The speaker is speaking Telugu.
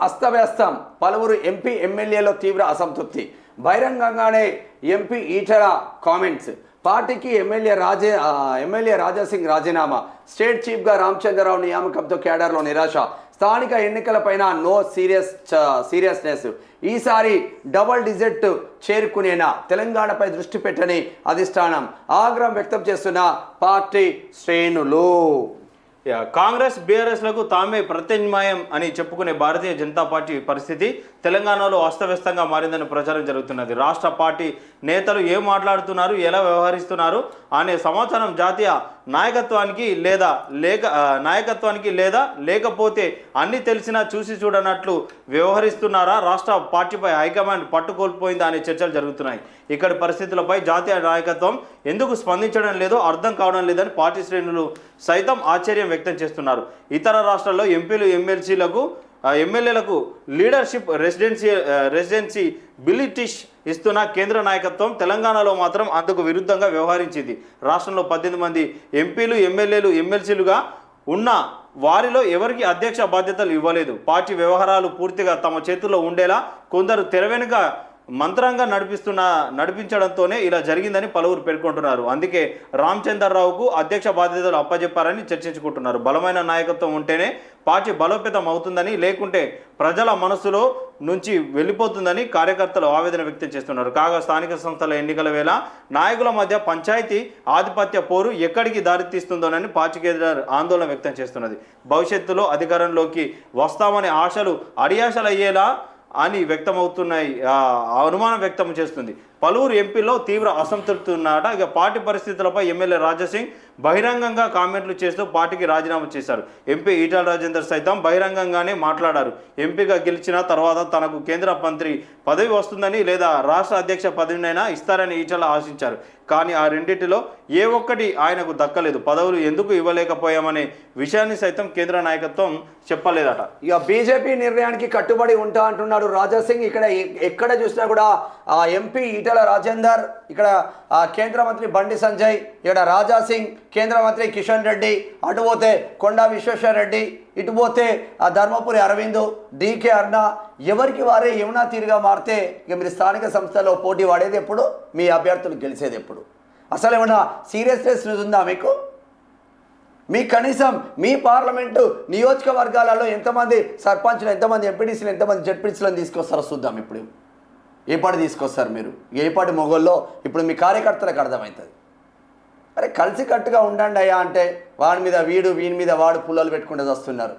అస్తవ్యస్తం. పలువురు ఎంపీ ఎమ్మెల్యేలో తీవ్ర అసంతృప్తి. బహిరంగంగానే ఎంపీ ఈటల కామెంట్స్. పార్టీకి ఎమ్మెల్యే రాజే ఎమ్మెల్యే రాజాసింగ్ రాజీనామా. స్టేట్ చీఫ్గా రామచంద్రరావు నియామకంతో కేడర్లో నిరాశ. స్థానిక ఎన్నికలపైన నో సీరియస్ సీరియస్నెస్. ఈసారి డబల్ డిజిట్ చేరుకునేనా? తెలంగాణపై దృష్టి పెట్టని అధిష్టానం. ఆగ్రహం వ్యక్తం చేస్తున్న పార్టీ శ్రేణులు. కాంగ్రెస్ బీఆర్ఎస్లకు తామే ప్రత్యామ్నాయం అని చెప్పుకునే భారతీయ జనతా పార్టీ పరిస్థితి తెలంగాణలో అస్తవ్యస్తంగా మారిందని ప్రచారం జరుగుతున్నది. రాష్ట్ర పార్టీ నేతలు ఏం మాట్లాడుతున్నారు ఎలా వ్యవహరిస్తున్నారు అనే సమాచారం జాతీయ నాయకత్వానికి లేదా లేక నాయకత్వానికి లేదా లేకపోతే అన్ని తెలిసినా చూసి చూడనట్లు వ్యవహరిస్తున్నారా? రాష్ట్ర పార్టీపై హైకమాండ్ పట్టుకోల్పోయిందా అనే చర్చలు జరుగుతున్నాయి. ఇక్కడి పరిస్థితులపై జాతీయ నాయకత్వం ఎందుకు స్పందించడం లేదో అర్థం కావడం లేదని పార్టీ శ్రేణులు సైతం ఆశ్చర్యం వ్యక్తం చేస్తున్నారు. ఇతర రాష్ట్రాల్లో ఎంపీలు ఎమ్మెల్సీలకు ఎమ్మెల్యేలకు లీడర్షిప్ రెసిడెన్సీ రెసిడెన్సీ బిలిటిష్ ఇస్తున్న కేంద్ర నాయకత్వం తెలంగాణలో మాత్రం అందుకు విరుద్ధంగా వ్యవహరించింది. రాష్ట్రంలో పద్దెనిమిది మంది ఎంపీలు ఎమ్మెల్యేలు ఎమ్మెల్సీలుగా ఉన్న వారిలో ఎవరికి అధ్యక్ష బాధ్యతలు ఇవ్వలేదు. పార్టీ వ్యవహారాలు పూర్తిగా తమ చేతుల్లో ఉండేలా కొందరు తెర వెనుక మంత్రంగా నడిపిస్తున్న నడిపించడంతోనే ఇలా జరిగిందని పలువురు పేర్కొంటున్నారు. అందుకే రామచంద్రరావుకు అధ్యక్ష బాధ్యతలు అప్పజెప్పారని చర్చించుకుంటున్నారు. బలమైన నాయకత్వం ఉంటేనే పార్టీ బలోపేతం అవుతుందని లేకుంటే ప్రజల మనసులో నుంచి వెళ్ళిపోతుందని కార్యకర్తలు ఆవేదన వ్యక్తం చేస్తున్నారు. కాగా స్థానిక సంస్థల ఎన్నికల వేళ నాయకుల మధ్య పంచాయతీ ఆధిపత్య పోరు ఎక్కడికి దారితీస్తుందోనని పార్టీ కేంద్ర ఆందోళన వ్యక్తం చేస్తున్నది. భవిష్యత్తులో అధికారంలోకి వస్తామనే ఆశలు అడియాశలు అయ్యేలా అని వ్యక్తమవుతున్నాయి ఆ, అనుమానం వ్యక్తం చేస్తుంది. పలువురు ఎంపీలో తీవ్ర అసంతృప్తి ఉన్నారట. ఇక పార్టీ పరిస్థితులపై ఎమ్మెల్యే రాజాసింగ్ బహిరంగంగా కామెంట్లు చేస్తూ పార్టీకి రాజీనామా చేశారు. ఎంపీ ఈటల రాజేందర్ సైతం బహిరంగంగానే మాట్లాడారు. ఎంపీగా గెలిచిన తర్వాత తనకు కేంద్ర మంత్రి పదవి వస్తుందని లేదా రాష్ట్ర అధ్యక్ష పదవినైనా ఇస్తారని ఈటల ఆశించారు. కానీ ఆ రెండింటిలో ఏ ఒక్కటి ఆయనకు దక్కలేదు. పదవులు ఎందుకు ఇవ్వలేకపోయామనే విషయాన్ని సైతం కేంద్ర నాయకత్వం చెప్పలేదట. ఇక బీజేపీ నిర్ణయానికి కట్టుబడి ఉంటా అంటున్నాడు రాజా సింగ్. ఇక్కడ ఎక్కడ చూసినా కూడా ఆ ఎంపీ ఈటల రాజేందర్ ఇక్కడ కేంద్ర మంత్రి బండి సంజయ్ ఇక్కడ రాజా సింగ్ కేంద్ర మంత్రి కిషన్ రెడ్డి అటు పోతే కొండా విశ్వేశ్వర రెడ్డి ఇటు పోతే ఆ ధర్మపురి అరవింద్ డీకే అర్ణ ఎవరికి వారే యమునా తీరుగా మారితే ఇక మీరు స్థానిక సంస్థలో పోటీ పడేది ఎప్పుడు? మీ అభ్యర్థులు గెలిచేది ఎప్పుడు? అసలు ఏమన్నా సీరియస్నెస్ ఉందా మీకు? మీ కనీసం మీ పార్లమెంటు నియోజకవర్గాలలో ఎంతమంది సర్పంచ్లు ఎంతమంది ఎంపీటీసీలు ఎంతమంది జడ్పీటీసీలను తీసుకొస్తారో చూద్దాం ఇప్పుడు. ఏ పాటి తీసుకొస్తారు మీరు? ఏ పాటి మొగల్లో ఇప్పుడు మీ కార్యకర్తలకు అర్థమవుతుంది. అరే కలిసికట్టుగా ఉండండి అయ్యా అంటే వాడి మీద వీడు వీని మీద వాడు పుల్లలు పెట్టుకుంటూ వస్తున్నారు.